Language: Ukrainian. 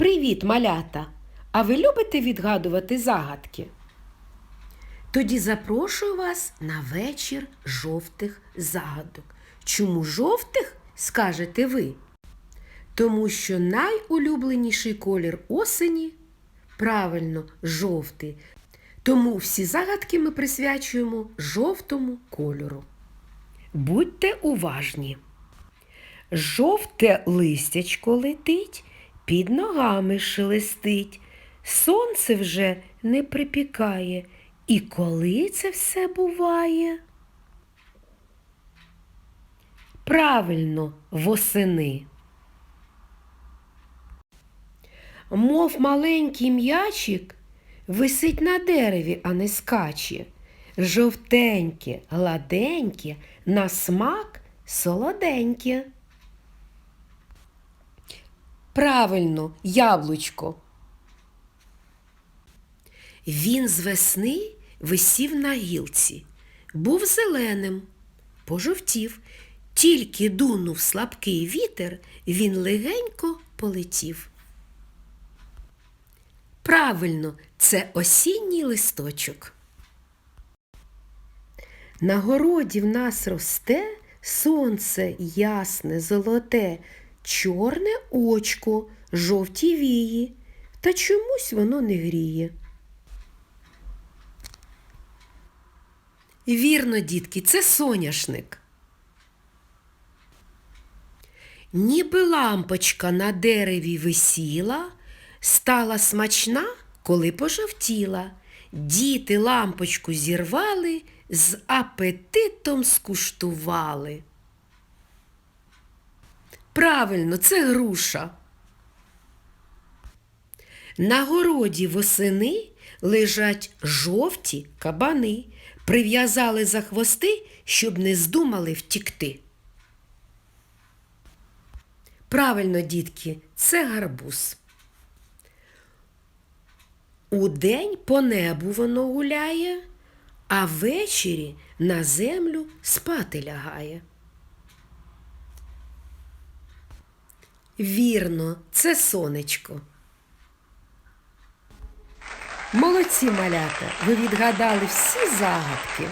Привіт, малята! А ви любите відгадувати загадки? Тоді запрошую вас на вечір жовтих загадок. Чому жовтих, скажете ви? Тому що найулюбленіший колір осені правильно жовтий. Тому всі загадки ми присвячуємо жовтому кольору. Будьте уважні. Жовте листячко летить, під ногами шелестить, сонце вже не припікає. І коли це все буває? Правильно, восени. Мов маленький м'ячик висить на дереві, а не скаче. Жовтеньке, гладеньке, на смак солоденьке. Правильно, яблучко. Він з весни висів на гілці, був зеленим, пожовтів, тільки дунув слабкий вітер, він легенько полетів. Правильно, це осінній листочок. На городі в нас росте сонце ясне, золоте, чорне очко, жовті вії, та чомусь воно не гріє. Вірно, дітки, це соняшник. Ніби лампочка на дереві висіла, стала смачна, коли пожовтіла. Діти лампочку зірвали, з апетитом скуштували. Правильно, це груша. На городі восени лежать жовті кабани, прив'язали за хвости, щоб не здумали втікти. Правильно, дітки, це гарбуз. Удень по небу воно гуляє, а ввечері на землю спати лягає. Вірно, це сонечко. Молодці малята, ви відгадали всі загадки.